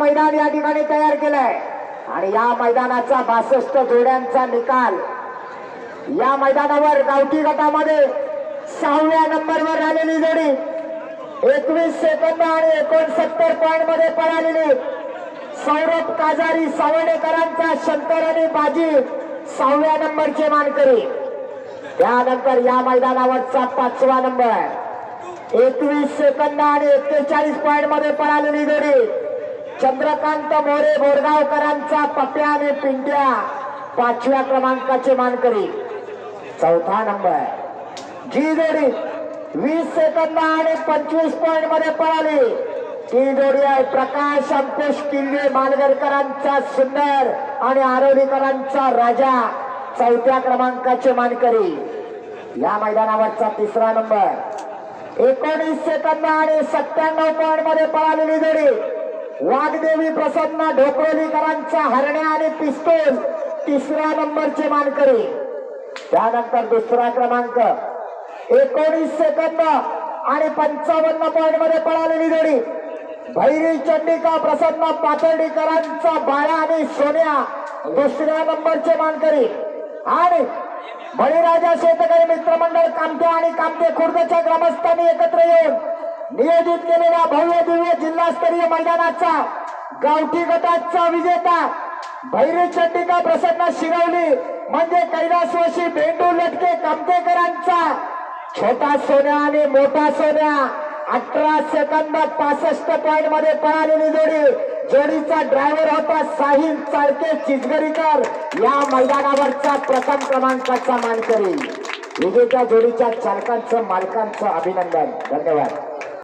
मैदान या ठिकाणी तयार केलंय. आणि या मैदानाचा बासष्ट जोड्यांचा निकाल. या मैदानावर गावठी गटामध्ये सहाव्या नंबरवर आलेली जोडी एकवीस सेकंद आणि एकोणसत्तर पॉइंटमध्ये पळालेली सौरभ काजारी सावणेकरांचा शंकर आणि बाजी सहाव्या नंबरचे मानकरी. त्यानंतर या मैदानावरचा पाचवा नंबर. एकवीस सेकंद आणि एक्केचाळीस पॉइंटमध्ये पळालेली जोडी चंद्रकांत मोरे बोरगावकरांचा पप्या आणि पिंट्या. पाचव्या क्रमांकाचे मानकरी. चौथा नंबर. जी जोडी वीस सेकंद आणि पंचवीस पॉइंटमध्ये पळाली. ती जोडी आहे प्रकाश अंकुश किल्ले मालगरकरांचा सुंदर आणि आरोलीकरांचा राजा. चौथ्या क्रमांकाचे मानकरी. या मैदानावरचा तिसरा नंबर. एकोणीस सेकंद आणि सत्त्याण्णव पॉइंटमध्ये पळालेली जोडी वाघदेवी प्रसन्न ढोकरोलीकरांचा हरण्या आणि पिस्तूल तिसऱ्या नंबरचे मानकरी. त्यानंतर दुसरा क्रमांक एकोणीस सेकंद आणि पंचावन्न पॉईंटमध्ये पळालेली जोडी. भैरी चंडिका प्रसन्न पातर्डीकरांचा बाळा आणि सोन्या दुसऱ्या नंबरचे मानकरी. आणि बळीराजा शेतकरी मित्रमंडळ कामते आणि कामते खुर्दच्या ग्रामस्थांनी एकत्र येऊन नियोजित केलेल्या भव्य दिव्य जिल्हास्तरीय मैदानाचा गावठी गटाचा विजेता भैरी चंडिका प्रसन्न शिरवली म्हणजे कैलासवशी भेंडू लटके कामतेकरांचा. छोटा सोन्या आणि मोठा सोन्या अठरा सेकंद पासष्ट पॉइंटमध्ये पळालेली जोडी. जोडीचा ड्रायव्हर होता साहिल चाळके चिचगरीकर या मैदानावरचा प्रथम क्रमांकाचा मानकरी. विजेत्या जोडीच्या चालकांचं मालकांचं अभिनंदन. धन्यवाद.